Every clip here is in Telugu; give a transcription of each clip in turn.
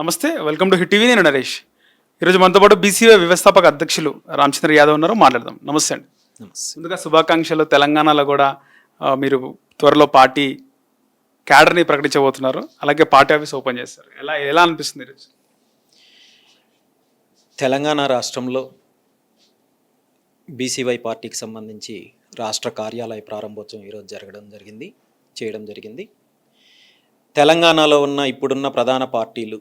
నమస్తే వెల్కమ్ టు హిట్ టీవీ. నేను నరేష్. ఈరోజు మనతో పాటు బీసీఓ వ్యవస్థాపక అధ్యక్షులు రామచంద్ర యాదవ్ ఉన్నారు మాట్లాడదాం. నమస్తే అండి. నమస్తే. ముందుగా శుభాకాంక్షలు తెలంగాణలో కూడా మీరు త్వరలో పార్టీ క్యాడర్ని ప్రకటించబోతున్నారు. అలాగే పార్టీ ఆఫీస్ ఓపెన్ చేస్తారు. ఎలా ఎలా అనిపిస్తుంది ఈరోజు? తెలంగాణ రాష్ట్రంలో బీసీవై పార్టీకి సంబంధించి రాష్ట్ర కార్యాలయ ప్రారంభోత్సవం ఈరోజు జరగడం జరిగింది చేయడం జరిగింది. తెలంగాణలో ఉన్న ఇప్పుడున్న ప్రధాన పార్టీలు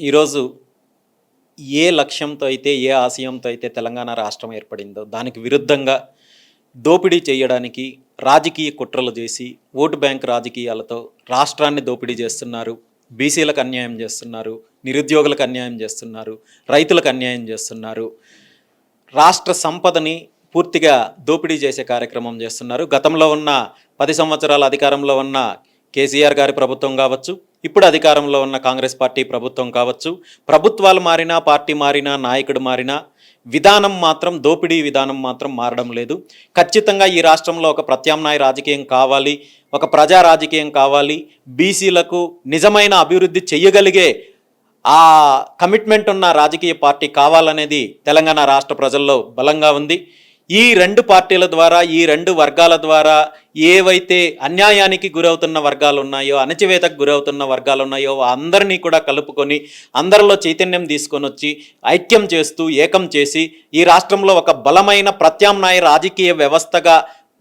ఈరోజు ఏ లక్ష్యంతో అయితే ఏ ఆశయంతో అయితే తెలంగాణ రాష్ట్రం ఏర్పడిందో దానికి విరుద్ధంగా దోపిడీ చేయడానికి రాజకీయ కుట్రలు చేసి ఓటు బ్యాంక్ రాజకీయాలతో రాష్ట్రాన్ని దోపిడీ చేస్తున్నారు బీసీలకు అన్యాయం చేస్తున్నారు నిరుద్యోగులకు అన్యాయం చేస్తున్నారు రైతులకు అన్యాయం చేస్తున్నారు. రాష్ట్ర సంపదని పూర్తిగా దోపిడీ చేసే కార్యక్రమం చేస్తున్నారు. గతంలో ఉన్న పది సంవత్సరాల అధికారంలో ఉన్న కేసీఆర్ గారి ప్రభుత్వం కావచ్చు ఇప్పుడు అధికారంలో ఉన్న కాంగ్రెస్ పార్టీ ప్రభుత్వం కావచ్చు ప్రభుత్వాలు మారినా పార్టీ మారినా నాయకుడు మారినా విధానం మాత్రం దోపిడీ విధానం మాత్రం మారడం లేదు. ఖచ్చితంగా ఈ రాష్ట్రంలో ఒక ప్రత్యామ్నాయ రాజకీయం కావాలి ఒక ప్రజా రాజకీయం కావాలి బీసీలకు నిజమైన అభివృద్ధి చేయగలిగే ఆ కమిట్మెంట్ ఉన్న రాజకీయ పార్టీ కావాలనేది తెలంగాణ రాష్ట్ర ప్రజల్లో బలంగా ఉంది. ఈ రెండు పార్టీల ద్వారా ఈ రెండు వర్గాల ద్వారా ఏవైతే అన్యాయానికి గురవుతున్న వర్గాలు ఉన్నాయో అణచివేతకు గురవుతున్న వర్గాలు ఉన్నాయో అందరినీ కూడా కలుపుకొని అందరిలో చైతన్యం తీసుకొని వచ్చి ఐక్యం చేస్తూ ఏకం చేసి ఈ రాష్ట్రంలో ఒక బలమైన ప్రత్యామ్నాయ రాజకీయ వ్యవస్థగా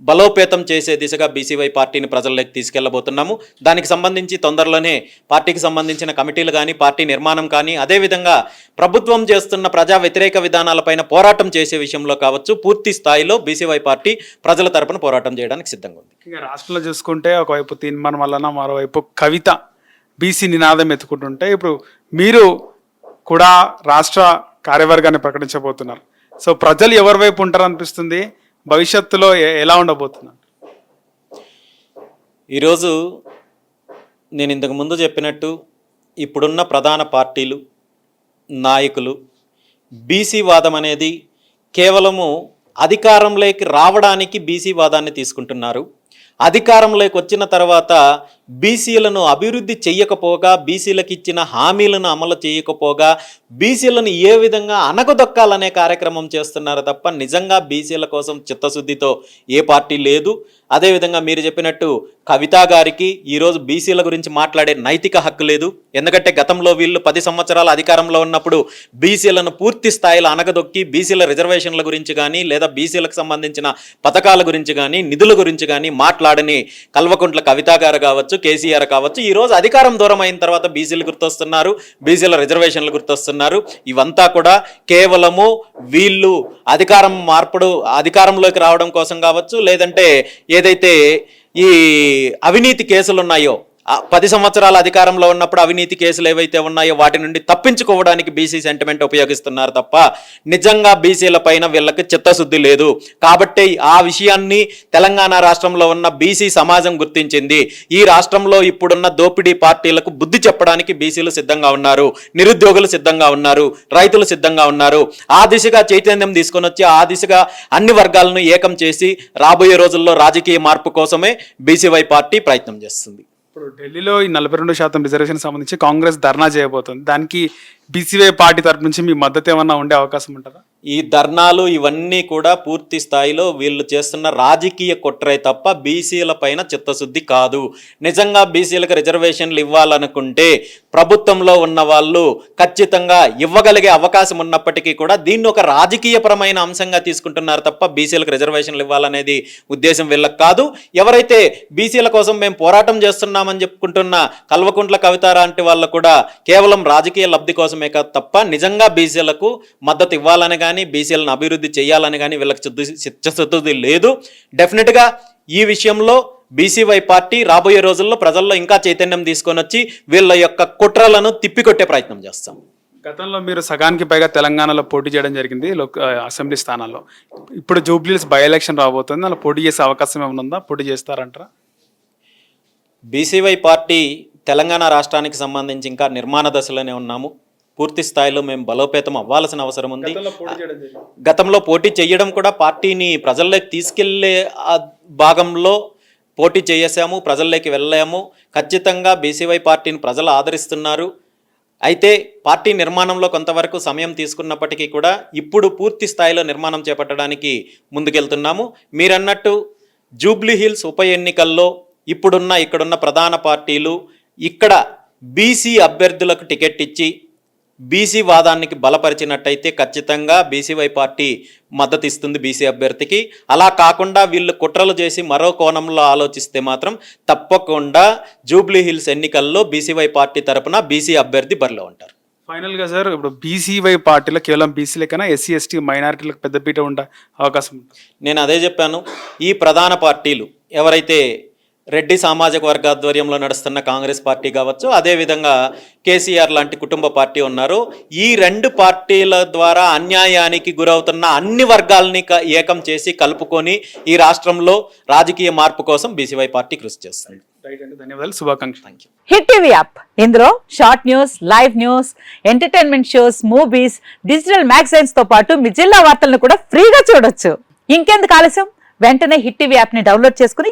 బలోపేతం చేసే దిశగా బీసీవై పార్టీని ప్రజల్లోకి తీసుకెళ్ళబోతున్నాము. దానికి సంబంధించి తొందరలోనే పార్టీకి సంబంధించిన కమిటీలు కానీ పార్టీ నిర్మాణం కానీ అదేవిధంగా ప్రభుత్వం చేస్తున్న ప్రజా వ్యతిరేక విధానాలపైన పోరాటం చేసే విషయంలో కావచ్చు పూర్తి స్థాయిలో బీసీవై పార్టీ ప్రజల తరపున పోరాటం చేయడానికి సిద్ధంగా ఉంది. ఇక రాష్ట్రంలో చూసుకుంటే ఒకవైపు తీర్మానం వలన మరోవైపు కవిత బీసీ నినాదం ఎత్తుకుంటుంటే ఇప్పుడు మీరు కూడా రాష్ట్ర కార్యవర్గాన్ని ప్రకటించబోతున్నారు. సో ప్రజలు ఎవరి వైపు ఉంటారనిపిస్తుంది? భవిష్యత్తులో ఎలా ఉండబోతున్నాను? ఈరోజు నేను ఇంతకు ముందు చెప్పినట్టు ఇప్పుడున్న ప్రధాన పార్టీలు నాయకులు బీసీ వాదం అనేది కేవలము అధికారంలోకి రావడానికి బీసీ వాదాన్ని తీసుకుంటున్నారు. అధికారంలోకి వచ్చిన తర్వాత బీసీలను అభివృద్ధి చేయకపోగా బీసీలకు ఇచ్చిన హామీలను అమలు చేయకపోగా బీసీలను ఏ విధంగా అనగదొక్కాలనే కార్యక్రమం చేస్తున్నారు తప్ప నిజంగా బీసీల కోసం చిత్తశుద్ధితో ఏ పార్టీ లేదు. అదేవిధంగా మీరు చెప్పినట్టు కవిత గారికి ఈరోజు బీసీల గురించి మాట్లాడే నైతిక హక్కు లేదు. ఎందుకంటే గతంలో వీళ్ళు పది సంవత్సరాల అధికారంలో ఉన్నప్పుడు బీసీలను పూర్తి స్థాయిలో అనగదొక్కి బీసీల రిజర్వేషన్ల గురించి కానీ లేదా బీసీలకు సంబంధించిన పథకాల గురించి కానీ నిధుల గురించి కానీ మాట్లాడని కల్వకుంట్ల కవిత గారు కావచ్చు కేసీఆర్ కావచ్చు ఈరోజు అధికారం దూరం అయిన తర్వాత బీసీలు గుర్తొస్తున్నారు బీసీల రిజర్వేషన్లు గుర్తొస్తున్నారు. ఇవంతా కూడా కేవలము వీళ్ళు అధికారం మార్పుడు అధికారంలోకి రావడం కోసం కావచ్చు లేదంటే ఏదైతే ఈ అవినీతి కేసులు ఉన్నాయో పది సంవత్సరాల అధికారంలో ఉన్నప్పుడు అవినీతి కేసులు ఏవైతే ఉన్నాయో వాటి నుండి తప్పించుకోవడానికి బీసీ సెంటిమెంట్ ఉపయోగిస్తున్నారు తప్ప నిజంగా బీసీల పైన వీళ్ళకి చిత్తశుద్ధి లేదు. కాబట్టి ఆ విషయాన్ని తెలంగాణ రాష్ట్రంలో ఉన్న బీసీ సమాజం గుర్తించింది. ఈ రాష్ట్రంలో ఇప్పుడున్న దోపిడీ పార్టీలకు బుద్ధి చెప్పడానికి బీసీలు సిద్ధంగా ఉన్నారు. నిరుద్యోగులు సిద్ధంగా ఉన్నారు. రైతులు సిద్ధంగా ఉన్నారు. ఆ దిశగా చైతన్యం తీసుకొని వచ్చి ఆ దిశగా అన్ని వర్గాలను ఏకం చేసి రాబోయే రోజుల్లో రాజకీయ మార్పు కోసమే బీసీవై పార్టీ ప్రయత్నం చేస్తుంది. ఇప్పుడు ఢిల్లీలో ఈ నలభై రెండు శాతం రిజర్వేషన్ సంబంధించి కాంగ్రెస్ ధర్నా చేయబోతుంది. దానికి బీసీవై పార్టీ తరపు నుంచి మీ మద్దతు ఏమన్నా ఉండే అవకాశం ఉంటుందా? ఈ ధర్నాలు ఇవన్నీ కూడా పూర్తి స్థాయిలో వీళ్ళు చేస్తున్న రాజకీయ కుట్రే తప్ప బీసీల పైన చిత్తశుద్ధి కాదు. నిజంగా బీసీలకు రిజర్వేషన్లు ఇవ్వాలనుకుంటే ప్రభుత్వంలో ఉన్న వాళ్ళు ఖచ్చితంగా ఇవ్వగలిగే అవకాశం ఉన్నప్పటికీ కూడా దీన్ని ఒక రాజకీయపరమైన అంశంగా తీసుకుంటున్నారు తప్ప బీసీలకు రిజర్వేషన్లు ఇవ్వాలనేది ఉద్దేశం వీళ్ళకి కాదు. ఎవరైతే బీసీల కోసం మేము పోరాటం చేస్తున్నామని చెప్పుకుంటున్న కల్వకుంట్ల కవిత లాంటి వాళ్ళు కూడా కేవలం రాజకీయ లబ్ధి కోసం కోసమే కాదు తప్ప నిజంగా బీసీలకు మద్దతు ఇవ్వాలని కానీ బీసీలను అభివృద్ధి చేయాలని కానీ వీళ్ళకి చిత్తశుద్ధి లేదు. డెఫినెట్గా ఈ విషయంలో బీసీవై పార్టీ రాబోయే రోజుల్లో ప్రజల్లో ఇంకా చైతన్యం తీసుకొని వచ్చి వీళ్ళ యొక్క కుట్రలను తిప్పికొట్టే ప్రయత్నం చేస్తాం. గతంలో మీరు సగానికి పైగా తెలంగాణలో పోటీ చేయడం జరిగింది లోక్ అసెంబ్లీ స్థానాల్లో. ఇప్పుడు జూబ్లీస్ బై ఎలక్షన్ రాబోతుంది అలా పోటీ చేసే అవకాశం ఏమైనా ఉందా? పోటీ చేస్తారంటారా? బీసీవై పార్టీ తెలంగాణ రాష్ట్రానికి సంబంధించి ఇంకా నిర్మాణ దశలోనే ఉన్నాము. పూర్తి స్థాయిలో మేము బలోపేతం అవ్వాల్సిన అవసరం ఉంది. గతంలో పోటీ చేయడం కూడా పార్టీని ప్రజల్లోకి తీసుకెళ్ళే భాగంలో పోటీ చేసాము ప్రజల్లోకి వెళ్ళాము. ఖచ్చితంగా బీసీవై పార్టీని ప్రజలు ఆదరిస్తున్నారు. అయితే పార్టీ నిర్మాణంలో కొంతవరకు సమయం తీసుకున్నప్పటికీ కూడా ఇప్పుడు పూర్తి స్థాయిలో నిర్మాణం చేపట్టడానికి ముందుకెళ్తున్నాము. మీరన్నట్టు జూబ్లీ హిల్స్ ఉప ఎన్నికల్లో ఇప్పుడున్న ఇక్కడున్న ప్రధాన పార్టీలు ఇక్కడ బీసీ అభ్యర్థులకు టికెట్ ఇచ్చి బీసీ వాదానికి బలపరిచినట్టయితే ఖచ్చితంగా బీసీవై పార్టీ మద్దతు ఇస్తుంది బీసీ అభ్యర్థికి. అలా కాకుండా వీళ్ళు కుట్రలు చేసి మరో కోణంలో ఆలోచిస్తే మాత్రం తప్పకుండా జూబ్లీ హిల్స్ ఎన్నికల్లో బీసీవై పార్టీ తరపున బీసీ అభ్యర్థి బరిలో ఉంటారు. ఫైనల్గా సార్ ఇప్పుడు బీసీవై పార్టీలో కేవలం బీసీలకైనా ఎస్సీ ఎస్టీ మైనారిటీలకు పెద్దపీట ఉండే అవకాశం నేను అదే చెప్పాను. ఈ ప్రధాన పార్టీలు ఎవరైతే రెడ్డి సామాజిక వర్గ ఆధ్వర్యంలో నడుస్తున్న కాంగ్రెస్ పార్టీ కావచ్చు అదేవిధంగా కేసీఆర్ లాంటి కుటుంబ పార్టీ ఉన్నారు. ఈ రెండు పార్టీల ద్వారా అన్యాయానికి గురవుతున్న అన్ని వర్గాల్ని క- ఏకం చేసి కలుపుకొని ఈ రాష్ట్రంలో రాజకీయ మార్పు కోసం బీసీవై పార్టీ కృషి చేస్తుంది. ధన్యవాదాలు. శుభాకాంక్షలు. Hit TV app. ఇందులో short news live news entertainment shows movies digital మ్యాగజైన్స్తో పాటు మీ జిల్లా వార్తలను కూడా ఫ్రీగా చూడొచ్చు. ఇంకెందుకు ఆలస్యం? వెంటనే హిట్ టీవీ యాప్ని డౌన్లోడ్ చేసుకుని